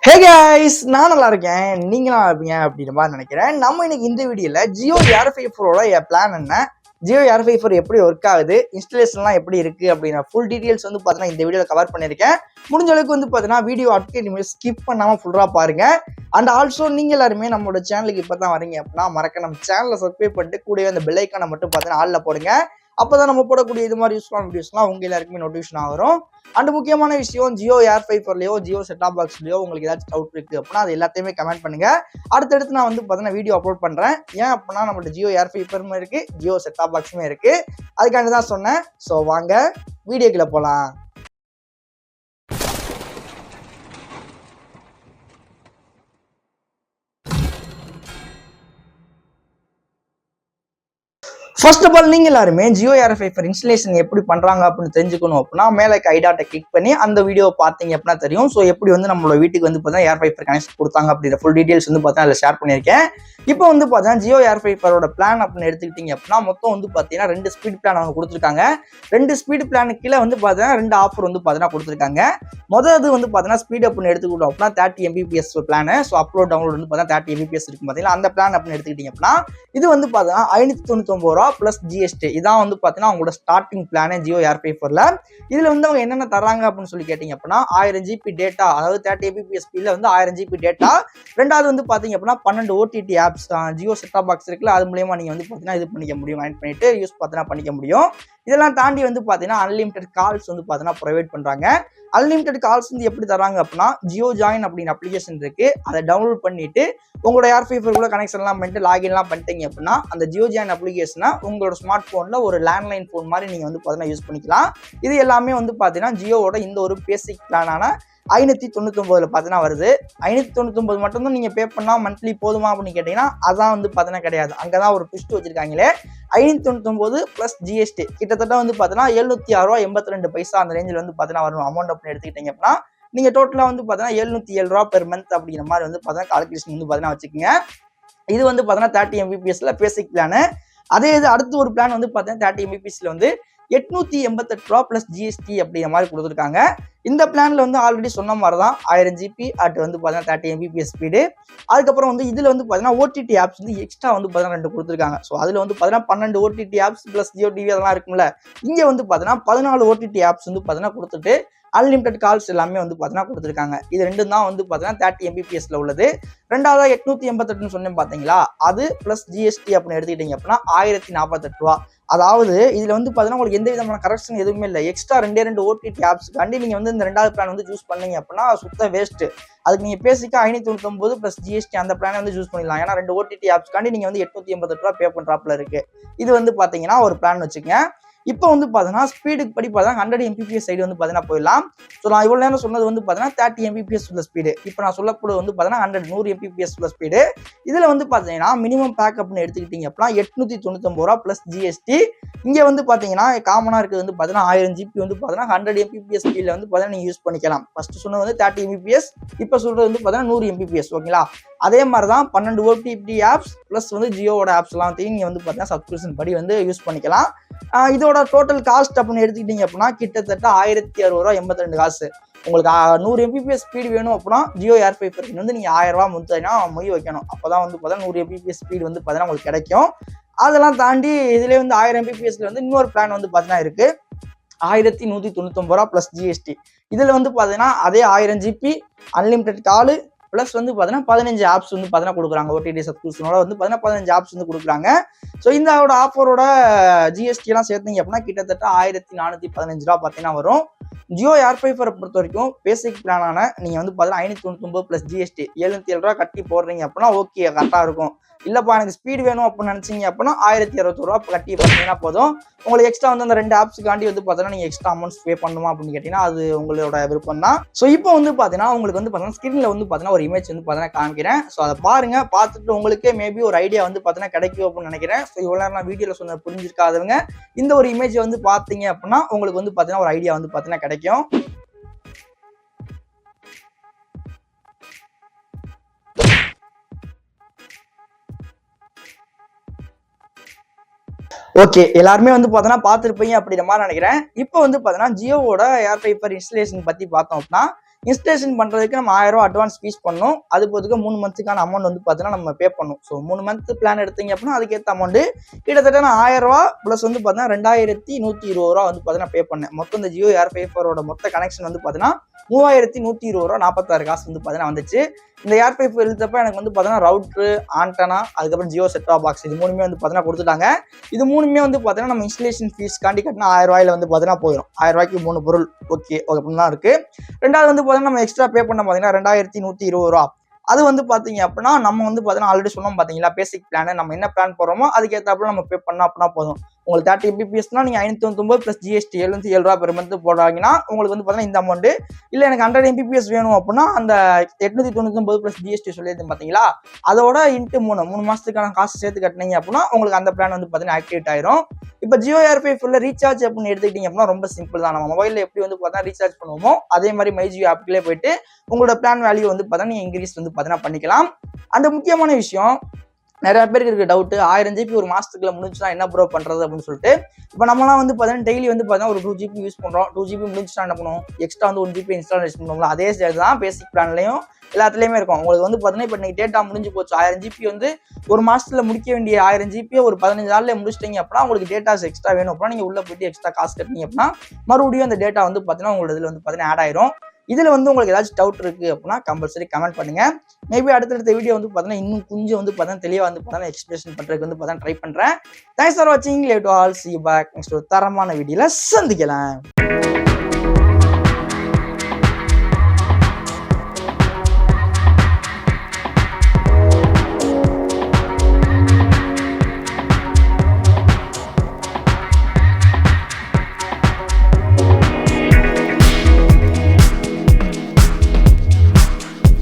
Hey guys நான் நல்லா இருக்கேன். நீங்களும் நல்லா இருப்பீங்க அப்படின்ற மாதிரி நினைக்கிறேன். நம்ம இன்னைக்கு இந்த வீடியோல ஜியோ ஏர் ஃபைஃபரோட பிளான் என்ன? ஜியோ ஏர்ஃபை ஃபோர் எப்படி ஒர்க் ஆகுது? இன்ஸ்டலேஷன்லாம் எப்படி இருக்கு? அப்படின்னா ஃபுல் டீடைல்ஸ் வந்து பார்த்தீங்கன்னா இந்த வீடியோவில் கவர் பண்ணியிருக்கேன். முடிஞ்ச அளவுக்கு வந்து பார்த்தீங்கன்னா வீடியோ அப்டேட் ஸ்கிப் பண்ணாமல் ஃபுல்லாக பாருங்க. அண்ட் ஆல்சோ நீங்கள் எல்லாருமே நம்மளோட சேனலுக்கு இப்போ தான் வரீங்க அப்படின்னா மறக்க நம்ம சேனலை சப்ஸ்கிரைப் பண்ணிட்டு கூடவே அந்த பெல்லைக்கான மட்டும் பார்த்தீங்கன்னா ஆளில் போடுங்க. அப்போ தான் நம்ம போடக்கூடிய இது மாதிரி யூஸ்ஃபுல்லான வீடியோஸ்லாம் உங்கள் எல்லாருக்குமே நோட்டிஃபிகேஷன் ஆகிறோம் அண்ட் முக்கியமான விஷயம் ஜியோ ஏர் ஃபைபர்லையோ ஜியோ செட்டாப் பாக்ஸ்லையோ உங்களுக்கு ஏதாச்சும் டவுட் இருக்குது அப்படின்னா அது எல்லாத்தையுமே கமெண்ட் பண்ணுங்க. அடுத்தடுத்து நான் வந்து பார்த்தீங்கன்னா வீடியோ அப்லோட் பண்ணுறேன் ஏன் அப்படின்னா நம்மள்ட்ட ஜியோ ஏர் ஃபைபரும் இருக்குது ஜியோ செட்டாப் பாக்ஸுமே இருக்குது அதுக்காண்டி தான் சொன்னேன். ஸோ வாங்க வீடியோக்குள்ளே போகலாம் ஃபர்ஸ்ட் ஆஃப் ஆல் நீங்க எல்லாருமே ஜியோ ஏர்ஃபை ஃபார் இன்ஸ்டலேஷன் எப்படி பண்றாங்க அப்படின்னு தெரிஞ்சுக்கணும் அப்படின்னா மேலே ஐடாட்டை கிளிக் பண்ணி அந்த வீடியோ பார்த்தீங்க அப்படின்னா தெரியும். ஸோ எப்படி வந்து நம்மளோட வீட்டுக்கு வந்து பார்த்தீங்கன்னா ஏர் ஃபைஃபர் கனெக்ஷன் கொடுத்தாங்க அப்படின்ற ஃபுல் டீடைல்ஸ் வந்து பார்த்தா அதில் ஷேர் பண்ணியிருக்கேன். இப்போ வந்து பார்த்தீங்கன்னா ஜியோ ஏர் ஃபைஃபரோட பிளான் அப்படின்னு எடுத்துக்கிட்டீங்க அப்படின்னா மொத்தம் வந்து பார்த்தீங்கன்னா ரெண்டு ஸ்பீட் பிளான் அவங்க கொடுத்துருக்காங்க. ரெண்டு ஸ்பீட் பிளானுக்கு கீழே வந்து பார்த்தீங்கன்னா ரெண்டு ஆஃபர் வந்து பார்த்தீங்கன்னா கொடுத்துருக்காங்க. முதல் அது வந்து பார்த்தீங்கன்னா ஸ்பீட் அப்படின்னு எடுத்துக்கிட்டோம் அப்படின்னா thirty Mbps plan so upload download வந்து பார்த்தீங்கன்னா தேர்ட்டி எம்பிபிஎஸ் இருக்கும் பார்த்தீங்கன்னா அந்த பிளான் அப்படின்னு எடுத்துக்கிட்டீங்க அப்படின்னா இது வந்து பார்த்தீங்கன்னா ஐநூற்றி தொண்ணூத்தொம்பது ரூபா ப்ளஸ் ஜிஎஸ்டி இதான் வந்து பார்த்தீங்கன்னா அவங்களோட ஸ்டார்டிங் பிளானே ஜியோ ஏர் ஃபோரில் இதில் வந்து அவங்க என்னென்ன தராங்க அப்படின்னு சொல்லி கேட்டிங்க அப்படின்னா ஆயிரம் ஜிபி டேட்டா அதாவது தேர்ட்டி எபிபிஎஸ் ஸ்பீடில் வந்து ஆயிரம் ஜிபி டேட்டா ரெண்டாவது வந்து பார்த்தீங்க அப்படின்னா பன்னெண்டு ஓடிடி ஆப்ஸ் ஜியோ செட்டா பாக்ஸ் இருக்குல்ல அது மூலியமாக நீங்கள் வந்து பார்த்தீங்கன்னா இது பண்ணிக்க முடியும் ஆட் பண்ணிட்டு யூஸ் பார்த்தீங்கன்னா பண்ணிக்க முடியும். இதெல்லாம் தாண்டி வந்து பார்த்தீங்கன்னா அன்லிமிட்டெட் கால்ஸ் வந்து பார்த்தீங்கன்னா ப்ரொவைட் பண்ணுறாங்க அன்லிமிட்டெட் கால்ஸ் வந்து எப்படி தராங்க அப்படின்னா ஜியோ ஜாயின் அப்படின்னு அப்ளிகேஷன் இருக்கு. அதை டவுன்லோட் பண்ணிட்டு உங்களோட ஏர் ஃபைஃபருக்குள்ள கனெக்ஷன்லாம் பண்ணிட்டு லாகின்லாம் பண்ணிட்டீங்க அப்படின்னா அந்த ஜியோ ஜாயின் அப்ளிகேஷனை உங்களோட ஸ்மார்ட் ஃபோனில் ஒரு லேண்ட்லைன் ஃபோன் மாதிரி நீங்கள் வந்து பார்த்தீங்கன்னா யூஸ் பண்ணிக்கலாம். இது எல்லாமே வந்து பார்த்தீங்கன்னா ஜியோவோட இந்த ஒரு பேசிக் பிளானான ஐநூற்றி தொண்ணூத்தொம்பதுல பார்த்தீங்கன்னா வருது. ஐநூற்றி தொண்ணூத்தொம்பது மட்டும்தான் நீங்கள் பே பண்ணால் மந்த்லி போதுமா அப்படின்னு கேட்டிங்கன்னா அதான் வந்து பார்த்தீங்கன்னா கிடையாது. அங்கே தான் ஒரு ட்விஸ்ட் வச்சிருக்காங்களே. ஐநூற்றி தொண்ணூத்தொம்பது ப்ளஸ் ஜிஎஸ்டி கிட்டத்தட்ட வந்து பார்த்தீங்கன்னா எழுநூத்தி ஆறு ரூபா எண்பத்தி ரெண்டு பைசா அந்த ரேஞ்சில் வந்து பார்த்தீங்கன்னா வரும் அமௌண்ட் அப்படின்னு எடுத்துக்கிட்டீங்க அப்படின்னா நீங்கள் டோட்டலாக வந்து பார்த்தீங்கன்னா எழுநூத்தி ஏழு ரூபா பெர் மந்த் அப்படிங்கிற மாதிரி வந்து பார்த்தீங்கன்னா கால்குலேஷன் வந்து பார்த்தீங்கன்னா வச்சுக்கோங்க. இது வந்து பார்த்தீங்கன்னா தேர்ட்டி எம்பிபிஎஸ்ல பேசிக் பிளானு அதே இது அடுத்து ஒரு பிளான் வந்து பார்த்தீங்கன்னா தேர்ட்டி எம்பிபிஎஸ்ல வந்து எட்நூத்தி எண்பத்தெட்டு ரூபா ப்ளஸ் ஜிஎஸ்டி அப்படிங்கிற மாதிரி கொடுத்துருக்காங்க. இந்த பிளான்ல வந்து ஆல்ரெடி சொன்ன மாதிரி தான் ஆயிரம் ஜிபி அட் வந்து பார்த்தீங்கன்னா தேர்ட்டி எம்பிபிஎஸ் ஸ்பீடு அதுக்கப்புறம் வந்து இதில் வந்து பார்த்தீங்கன்னா ஓடிடி ஆப்ஸ் வந்து எக்ஸ்ட்ரா வந்து பார்த்தீங்கன்னா ரெண்டு கொடுத்துருக்காங்க. ஸோ அதில் வந்து பார்த்தீங்கன்னா பன்னெண்டு OTT apps plus Jio TV அதெல்லாம் இருக்கும்ல இங்கே வந்து பார்த்தீங்கன்னா பதினாலு ஓடிடி ஆப்ஸ் வந்து பார்த்தீங்கன்னா கொடுத்துட்டு அன்லிமிட்டட் கால்ஸ் எல்லாமே வந்து பார்த்தீங்கன்னா கொடுத்துருக்காங்க. இது ரெண்டும் தான் வந்து பார்த்தீங்கன்னா தேர்ட்டி எம்பிபிஎஸ்ல உள்ளது. ரெண்டாவது எட்நூத்தி எண்பத்தெட்டுன்னு சொன்னேன் பார்த்தீங்களா அது ப்ளஸ் ஜிஎஸ்டி அப்படின்னு எடுத்துக்கிட்டீங்க அப்படின்னா ஆயிரத்தி நாற்பத்தெட்டு ரூபா. அதாவது இதுல வந்து பார்த்தீங்கன்னா உங்களுக்கு எந்த விதமான கரெக்ஷன் எதுவுமே இல்லை. எக்ஸ்ட்ரா ரெண்டே ரெண்டு ஓடிடி ஆப்ஸ்க்காண்டி நீங்க வந்து இந்த ரெண்டாவது பிளான் வந்து சூஸ் பண்ணீங்க அப்படின்னா சுத்த வேஸ்ட்டு அதுக்கு நீங்க பேசிக்கா ஐநூத்தி தொண்ணூத்தொம்பது ப்ளஸ் ஜிஎஸ்டி அந்த பிளானை வந்து சூஸ் பண்ணிடலாம். ஏன்னா ரெண்டு ஓடிடி ஆப்ஸ்க்காண்டி நீங்க வந்து எட்நூத்தி எண்பத்தெட்டு ரூபா பே பண்றாப்ல இருக்கு. இது வந்து பாத்தீங்கன்னா ஒரு பிளான் வச்சுக்கங்க. இப்போ வந்து பார்த்தீங்கன்னா ஸ்பீடுக்கு படி பார்த்தா ஹண்ட்ரட் எம்பிபிஎஸ் சைடு வந்து பார்த்தீங்கன்னா போயிடலாம். ஸோ நான் இவ்வளோ நேரம் சொன்னது வந்து பார்த்தீங்கன்னா தேர்ட்டி எம்பிபிஎஸ் உள்ள ஸ்பீடு இப்போ நான் சொல்லக்கூட வந்து பார்த்தீங்கன்னா ஹண்ட்ரட் நூறு எம்பிபிஎஸ் உள்ள ஸ்பீடு இதில் வந்து பார்த்தீங்கன்னா மினிமம் பேக்கப்னு எடுத்துக்கிட்டீங்க அப்படின்னா எட்நூற்றி தொண்ணூத்தொம்பது ரூபா ப்ளஸ் ஜிஎஸ்டி இங்கே வந்து பார்த்தீங்கன்னா காமனாக இருக்கிறது வந்து பார்த்தீங்கன்னா ஆயிரம் ஜிபி வந்து பார்த்தீங்கன்னா ஹண்ட்ரட் எம்பிபிஎஸ் ஸ்பீடில் வந்து பார்த்தீங்கன்னா நீங்கள் யூஸ் பண்ணிக்கலாம். ஃபர்ஸ்ட் சொன்னது வந்து தேர்ட்டி எம்பிபிஎஸ் இப்போ சொல்கிறது வந்து பார்த்தீங்கன்னா நூறு எம்பிபிஎஸ் ஓகேங்களா அதே மாதிரி தான் பன்னெண்டு ஓடிபி ஆப்ஸ் ப்ளஸ் வந்து ஜியோவோட ஆப்ஸ் எல்லாத்தையும் நீங்கள் வந்து பார்த்தீங்கன்னா சப்ஸ்கிரிப்ஷன் படி வந்து யூஸ் பண்ணிக்கலாம். இதோட டோட்டல் காஸ்ட் அப்படின்னு எடுத்துக்கிட்டீங்க அப்படின்னா கிட்டத்தட்ட ஆயிரத்தி அறுபது ரூபா எண்பத்தி ரெண்டு காசு. உங்களுக்கு நூறு எம்பிபிஎஸ் ஸ்பீடு வேணும் அப்படின்னா ஜியோ ஏர் ஃபைபர் வந்து நீங்கள் ஆயிரம் ரூபா மொய் வைக்கணும். அப்போ தான் வந்து பார்த்தீங்கன்னா நூறு எம்பிபிஎஸ் ஸ்பீடு வந்து பார்த்தீங்கன்னா உங்களுக்கு கிடைக்கும். அதெல்லாம் தாண்டி இதுலேயே வந்து ஆயிரம் எம்பிபிஎஸ்ல வந்து இன்னொரு பிளான் வந்து பார்த்தீங்கன்னா இருக்குது ஆயிரத்தி நூற்றி தொண்ணூத்தொம்பது ரூபா ப்ளஸ் ஜிஎஸ்டி இதில் வந்து பார்த்தீங்கன்னா அதே ஆயிரம் ஜிபி அன்லிமிட்டெட் காலு ப்ளஸ் வந்து பார்த்தீங்கன்னா பதினஞ்சு ஆப்ஸ் வந்து பார்த்தீங்கன்னா கொடுக்குறாங்க. ஓடிடி சப்ஸ்கிரிப்ஷனோட வந்து பார்த்தீங்கன்னா பதினஞ்சு ஆப்ஸ் வந்து கொடுக்குறாங்க. ஸோ இந்த ஆஃபரோட ஜிஎஸ்டிலாம் சேர்த்திங்க சேர்த்தீங்க அப்படின்னா கிட்டத்தட்ட ஆயிரத்தி நானூற்றி பதினஞ்சு ரூபா பார்த்தீங்கன்னா வரும். ஜியோ ஏர் ஃபைஃபரை பொறுத்த வரைக்கும் பேசிக் பிளானான நீங்கள் வந்து பார்த்தீங்கன்னா ஐநூற்றி தொண்ணூத்தொம்பது ப்ளஸ் ஜிஎஸ்டி எழுநூற்றி ஏழு ரூபா கட்டி போடுறீங்க அப்படின்னா ஓகே கரெக்டாக இருக்கும். இல்லைப்பா எனக்கு ஸ்பீடு வேணும் அப்படின்னு நினச்சிங்க அப்படின்னா ஆயிரத்தி அறுபத்தொரு ரூபா கட்டி பார்த்தீங்கன்னா போதும். உங்களுக்கு எக்ஸ்ட்ரா வந்து அந்த ரெண்டு ஆப்ஸுக்காண்டி வந்து பார்த்தீங்கன்னா நீங்கள் எக்ஸ்ட்ரா அமௌண்ட்ஸ் பே பண்ணுமா அப்படின்னு கேட்டிங்கன்னா அது உங்களோட விருப்பம் தான். ஸோ இப்போ வந்து பார்த்தீங்கன்னா உங்களுக்கு வந்து பார்த்தீங்கன்னா ஸ்க்ரீனில் வந்து பார்த்தீங்கன்னா ஒரு இமேஜ் வந்து பார்த்தீங்கன்னா காமிக்கிறேன். ஸோ அதை பாருங்க. பார்த்துட்டு உங்களுக்கே மேபி ஒரு ஐடியா வந்து பார்த்தீங்கன்னா கிடைக்கும் அப்படின்னு நினைக்கிறேன். ஸோ இவ்வளோ நேரம் நான் வீடியோவில் சொன்ன புரிஞ்சிருக்காதவங்க இந்த ஒரு இமேஜ் வந்து பார்த்தீங்க அப்படின்னா உங்களுக்கு வந்து பார்த்தீங்கன்னா ஒரு ஐடியா வந்து பார்த்தீங்கன்னா கிடைக்கும். ஓகே எல்லாருமே வந்து பார்த்தோன்னா பார்த்துருப்பீங்க அப்படின்ற மாதிரி நினைக்கிறேன். இப்போ வந்து பார்த்தோன்னா ஜியோவோட ஏர் ஃபைபர் இன்ஸ்டலேஷன் பற்றி பார்த்தோம் அப்படின்னா இன்ஸ்டலேஷன் பண்ணுறதுக்கு நம்ம ஆயிரம் ரூபா அட்வான்ஸ் ஃபீஸ் பண்ணணும் அது போதுக்கு மூணு மந்த்துக்கான அமௌண்ட் வந்து பார்த்தீங்கன்னா நம்ம பே பண்ணணும் ஸோ மூணு மந்த் பிளான் எடுத்தீங்க அப்படின்னா அதுக்கேற்ற அமௌண்ட்டு கிட்டத்தட்ட நான் ஆயிரம் ரூபா ப்ளஸ் வந்து பார்த்தீங்கன்னா ரெண்டாயிரத்தி நூற்றி இருபது ரூபா வந்து பார்த்தீங்கன்னா பே பண்ணேன். மொத்தம் இந்த ஜியோ ஏர் ஃபைஃபரோட மொத்த கனெக்ஷன் வந்து பார்த்தீங்கன்னா மூவாயிரத்தி நூற்றி இருபது ரூபா நாற்பத்தாறு காசு வந்து பார்த்தீங்கன்னா வந்துச்சு. இந்த ஏர் பைப் எழுத்தப்ப எனக்கு வந்து பார்த்தீங்கன்னா ரவுட்ரு ஆண்டனா அதுக்கப்புறம் ஜியோ செட்டா பாக்ஸ் இது மூணுமே வந்து பார்த்தீங்கன்னா கொடுத்துட்டாங்க. இது மூணுமே வந்து பார்த்தீங்கன்னா நம்ம இன்ஸ்டலேஷன் ஃபீஸ் காண்டி கட்டினா ஆயிரம் ரூபாயில வந்து பார்த்தீங்கன்னா போயிடும் ஆயிரம் ரூபாய்க்கு மூணு பொருள் ஓகே அப்படின்னு தான் இருக்கு. ரெண்டாவது வந்து பார்த்தீங்கன்னா நம்ம எக்ஸ்ட்ரா பே பண்ண பார்த்தீங்கன்னா ரெண்டாயிரத்தி நூற்றி இருபது ரூபா. அது வந்து பார்த்தீங்க அப்படின்னா நம்ம வந்து பார்த்தீங்கன்னா ஆல்ரெடி சொன்னோம் பார்த்தீங்களா பேசிக் பிளான் நம்ம என்ன பிளான் போடுறோமோ அதுக்கேற்றாப்புல நம்ம பே பண்ணோம் அப்படின்னா போதும். உங்களுக்கு தேர்ட்டி எம்பிபிஎஸ்னா நீங்கள் ஐநூற்றி தொண்ணூத்தொம்பது ப்ளஸ் ஜிஎஸ்டி எழுநூத்தி ஏழு ரூபா பெர் மந்த் போடுறாங்கன்னா உங்களுக்கு வந்து பார்த்தீங்கன்னா இந்த அமௌண்ட் இல்லை எனக்கு ஹண்ட்ரட் எம்பிபிஎஸ் வேணும் அப்படின்னா அந்த எட்நூத்தி தொண்ணூத்தொம்பது ப்ளஸ் ஜிஎஸ்டி சொல்லியிருந்தேன் பார்த்தீங்களா அதோட இன்ட்டு மூணு மூணு மாதத்துக்கான காசு சேர்த்து கட்டினீங்க அப்படின்னா உங்களுக்கு அந்த பிளான் வந்து பார்த்தீங்கன்னா ஆக்டிவேட் ஆயிரும். இப்போ ஜியோ ஏர்பே ஃபுல்லாக ரீசார்ஜ் அப்படின்னு எடுத்துக்கிட்டீங்க அப்படின்னா ரொம்ப சிம்பிள் தான். நம்ம மொபைலில் எப்படி வந்து பார்த்தா ரீசார்ஜ் பண்ணுவோமோ அதே மாதிரி மை ஜியோ ஆப்லேயே போயிட்டு உங்களோட பிளான் வேல்யூ வந்து பார்த்தீங்கன்னா நீங்கள் இன்க்ரீஸ் வந்து பார்த்தீங்கன்னா பண்ணிக்கலாம். அந்த முக்கியமான விஷயம் நிறைய பேருக்கு இருக்க டவுட் ஆயிரம் ஜிபி ஒரு மாசத்துக்குள்ள முடிஞ்சுனா என்ன ப்ரோ பண்றது அப்படின்னு சொல்லிட்டு இப்போ நம்மலாம் வந்து பார்த்தீங்கன்னா டெய்லி வந்து பார்த்தீங்கன்னா ஒரு டூ ஜிபி யூஸ் பண்றோம். டூ ஜிபி முடிஞ்சுனா என்ன பண்ணுவோம்? எக்ஸ்ட்ரா வந்து ஒன் ஜிபி இன்ஸ்டாலேஷன் பண்ணுவோம்ல. அதே ஸ்டேஜ் தான் பேசிக் பிளான்லையும் எல்லாத்துலேயுமே இருக்கும். உங்களுக்கு வந்து பார்த்தீங்கன்னா இப்போ நீங்கள் டேட்டா முடிஞ்சு போச்சு. ஆயிரம் ஜிபி வந்து ஒரு மாசத்துல முடிக்க வேண்டிய ஆயிரம் ஜிபியை ஒரு பதினஞ்சு நாளில் முடிச்சிட்டீங்க அப்படின்னா உங்களுக்கு டேட்டாஸ் எக்ஸ்ட்ரா வேணும் அப்படின்னா நீங்கள் உள்ள போயிட்டு எக்ஸ்ட்ரா காசு கட்டினீங்க அப்படின்னா மறுபடியும் அந்த டேட்டா வந்து பார்த்தீங்கன்னா உங்களோட இதில் வந்து பார்த்தீங்கன்னா ஆட் ஆயிரும். இதில் வந்து உங்களுக்கு ஏதாச்சும் டவுட் இருக்குது அப்படின்னா கம்பல்சரி கமெண்ட் பண்ணுங்கள் மேபி அடுத்தடுத்த வீடியோ வந்து பார்த்தீங்கன்னா இன்னும் கொஞ்சம் வந்து பார்த்தீங்கன்னா தெளிவாக வந்து பார்த்தீங்கன்னா எக்ஸ்பிரஷன் பண்ணுறதுக்கு வந்து பார்த்தீங்கன்னா ட்ரை பண்ணுறேன் தேங்க்ஸ் ஃபார் வாட்சிங் let all see back next ஒரு தரமான வீடியோவில் சந்திக்கலாம்.